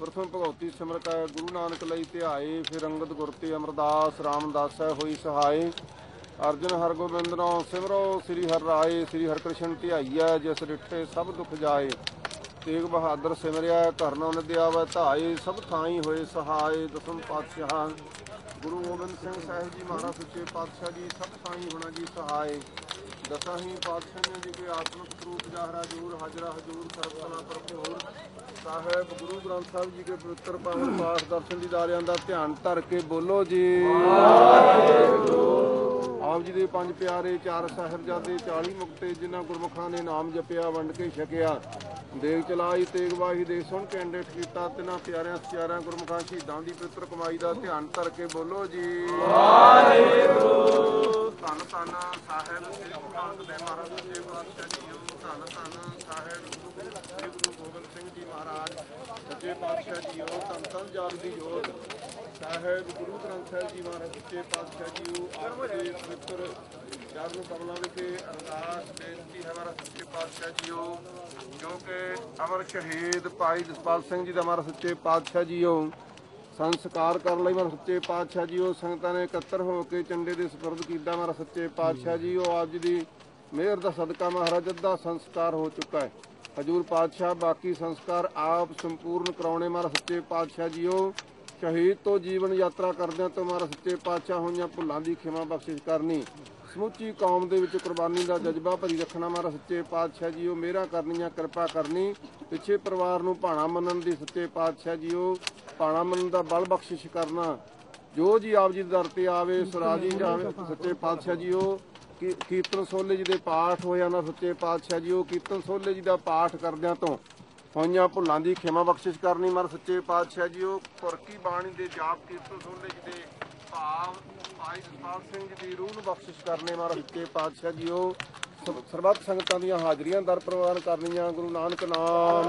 ਪ੍ਰਥਮ ਭਗਵਤੀ ਸਿਮਰਤ ਹੈ, ਗੁਰੂ ਨਾਨਕ ਲਈ ਧਿਆਏ, ਫਿਰ ਅੰਗਦ ਗੁਰ ਤੇ ਅਮਰਦਾਸ, ਰਾਮਦਾਸ ਹੈ ਹੋਈ ਸਹਾਏ। ਅਰਜਨ ਹਰਗੋਬਿੰਦ ਨਾਮ ਸਿਮਰੋ, ਸ੍ਰੀ ਹਰਿ ਰਾਏ, ਸ੍ਰੀ ਹਰਿਕ੍ਰਿਸ਼ਨ ਧਿਆਈਐ, ਜਿਸ ਰਿਠੇ ਸਭ ਦੁਖ ਜਾਏ। ਤੇਗ ਬਹਾਦਰ ਸਿਮਰਿਆ, ਧਰਨੋ ਨਦਿਆ ਵੈ ਧਾਏ, ਸਭ ਥਾਈ ਹੋਏ ਸਹਾਏ, ਦਸਮ ਪਾਤਸ਼ਾਹ। ਗੁਰੂ ਗੋਬਿੰਦ ਸਿੰਘ ਸਾਹਿਬ ਜੀ ਮਹਾਰਾਜ ਸੱਚੇ ਪਾਤਸ਼ਾਹ ਜੀ, ਸਭ ਥਾਈ ਹੋਣਾ ਜੀ ਸਹਾਏ। ਦਸਾਂ ਹੀ ਪਾਤਸ਼ਾਹ ਨੇ ਜੀ ਕੇ ਆਤਮਿਕ ਸਰੂਪ ਜਾਹਰਾ ਜੂਰ ਹਾਜ਼ਰਾ ਹਜੂਰ ਸਰਬ ਸਨਾ ਭਰਪੂਰ ਸਾਹਿਬ, ਗੁਰੂ ਗ੍ਰੰਥ ਸਾਹਿਬ ਜੀ ਦੇ ਪਵਿੱਤਰ ਪਾਵਨ ਪਾਠ ਦਰਸ਼ਨ ਦੀਦਾਰਿਆਂ ਦਾ ਧਿਆਨ ਧਰ ਕੇ ਬੋਲੋ ਜੀ। ਆਪ ਜੀ ਦੇ ਪੰਜ ਪਿਆਰੇ ਚਾਰ ਸਾਹਿਬਜ਼ਾਦੇ 40 ਮੁਕਤੇ, ਜਿਨ੍ਹਾਂ ਗੁਰਮੁਖਾਂ ਨੇ ਨਾਮ ਜਪਿਆ, ਵੰਡ ਕੇ ਛਕਿਆ। ਦੇਗ ਚਲਾਈ ਤੇਗ ਵਾਹੀ ਦੇ ਸੁਣ ਕੇ ਕੀਤਾ ਤਿਨਾਂ ਪਿਆਰਿਆਂ ਸਿਆਰਿਆਂ ਗੁਰਮੁਖਾਂ ਸ਼ਹੀਦਾਂ ਦੀ ਪਿੱਤਰ ਕਮਾਈ ਦਾ ਧਿਆਨ ਧਰ ਕੇ ਬੋਲੋ ਜੀ। ਵਾਹਿਗੁਰੂ ਧੰਨ ਧੰਨ ਸਾਹਿਬ, ਸ੍ਰੀ ਗੁਰੂ ਨਾਨਕ ਦੇਵ ਮਹਾਰਾਜ ਜੀ ਪਾਤਸ਼ਾਹ ਜੀ ਧੰਨ ਧੰਨ ਸਾਹਿਬ, ਸ੍ਰੀ ਗੁਰੂ ਗੋਬਿੰਦ ਸਿੰਘ ਜੀ ਮਹਾਰਾਜ ਸੱਚੇ ਪਾਤਸ਼ਾਹ ਜੀ ਧੰਨ ਧੰਨ ਜਾਗ ਦੀ ਜੋਤ। ਸਾਹਿਬ, ਗੁਰੂ ਗ੍ਰੰਥ ਸਾਹਿਬ ਜੀ ਮਹਾਰਾਜ, ਸੱਚੇ ਪਾਤਸ਼ਾਹ ਜੀ ਆਪ ਦੇ ਪਵਿੱਤਰ ਚਰਨ ਕਮਲਾਂ ਵਿਖੇ ਅਰਦਾਸ ਬੇਨਤੀ ਹੈ ਮਹਾਰਾਜ, ਸੱਚੇ ਪਾਤਸ਼ਾਹ ਜੀਓ ਕਿਉਂਕਿ ਅਮਰ ਸ਼ਹੀਦ ਭਾਈ ਜਸਪਾਲ ਸਿੰਘ ਜੀ ਦਾ ਮਹਾਰਾਜ, ਸੱਚੇ ਪਾਤਸ਼ਾਹ ਜੀ ਜੀਓ ਸੰਸਕਾਰ ਕਰਨ ਲਈ ਮਹਾਰਾਜ, ਸੱਚੇ ਪਾਤਸ਼ਾਹ ਜੀ ਉਹ, ਸੰਗਤਾਂ ਨੇ ਇਕੱਤਰ ਹੋ ਕੇ ਚੰਡੇ ਦੇ ਸਪਰਦ ਕੀਤਾ ਮਹਾਰਾਜ, ਸੱਚੇ ਪਾਤਸ਼ਾਹ ਜੀਓ ਆਪ ਜੀ ਦੀ ਮਿਹਰ ਦਾ ਸਦਕਾ ਮਹਾਰਾਜ ਦਾ ਸੰਸਕਾਰ ਹੋ ਚੁੱਕਾ ਹੈ। ਹਜੂਰ ਪਾਤਸ਼ਾਹ, ਬਾਕੀ ਸੰਸਕਾਰ ਆਪ ਸੰਪੂਰਨ ਕਰਾਉਣੇ ਮਹਾਰਾਜ, ਸੱਚੇ ਪਾਤਸ਼ਾਹ ਜੀਓ ਸ਼ਹੀਦ ਤੋਂ ਜੀਵਨ ਯਾਤਰਾ ਕਰਦਿਆਂ ਤੋਂ ਮਹਾਰਾਜ ਸੱਚੇ ਪਾਤਸ਼ਾਹ ਹੋਈਆਂ ਭੁੱਲਾਂ ਦੀ ਖਿਮਾ ਬਖਸ਼ਿਸ਼ ਕਰਨੀ। ਸਮੁੱਚੀ ਕੌਮ ਦੇ ਵਿੱਚ ਕੁਰਬਾਨੀ ਦਾ ਜਜ਼ਬਾ ਭਰੀ ਰੱਖਣਾ ਮਹਾਰਾਜ ਸੱਚੇ ਪਾਤਸ਼ਾਹ ਜੀਓ, ਮਿਹਰਾਂ ਕਰਨੀਆਂ, ਕਿਰਪਾ ਕਰਨੀ। ਪਿੱਛੇ ਪਰਿਵਾਰ ਨੂੰ ਭਾਣਾ ਮੰਨਣ ਦੀ ਸੱਚੇ ਪਾਤਸ਼ਾਹ ਜੀਓ, ਭਾਣਾ ਮੰਨਣ ਦਾ ਬਲ ਬਖਸ਼ਿਸ਼ ਕਰਨਾ। ਜੋ ਜੀ ਆਪ ਜੀ ਦੇ ਦਰ ਤੇ ਆਵੇ, ਸੁਰਾਜੀ ਜਾਵੇ, ਸੱਚੇ ਪਾਤਸ਼ਾਹ ਜੀਓ, ਕੀ- ਕੀਰਤਨ ਸੋਲੇ ਜੀ ਦੇ ਪਾਠ ਹੋਇਆ ਨਾ ਸੱਚੇ ਪਾਤਸ਼ਾਹ ਜੀਓ, ਕੀਰਤਨ ਸੋਲੇ ਜੀ ਦਾ ਪਾਠ ਕਰਦਿਆਂ ਤੋਂ। ਹੋਈਆਂ ਭੁੱਲਾਂ ਦੀ ਖਿਮਾ ਬਖਸ਼ਿਸ਼ ਕਰਨੀ ਮਰ ਸੱਚੇ ਪਾਤਸ਼ਾਹ ਜੀ, ਉਹ ਪੁਰਕੀ ਬਾਣੀ ਦੇ ਜਾਪ ਕੀਰਤਨ ਸੁਣ ਜਿਹਦੇ ਭਾਵ ਭਾਈ ਸਤਪਾਲ ਸਿੰਘ ਦੀ ਰੂਹ ਨੂੰ ਬਖਸ਼ਿਸ਼ ਕਰਨੇ ਮਰ ਸੱਚੇ ਪਾਤਸ਼ਾਹ ਜੀ, ਉਹ ਸਰਬੱਤ ਸੰਗਤਾਂ ਦੀਆਂ ਹਾਜ਼ਰੀਆਂ ਦਰ ਪ੍ਰਵਾਨ ਕਰਨੀਆਂ ਗੁਰੂ ਨਾਨਕ ਨਾਮ।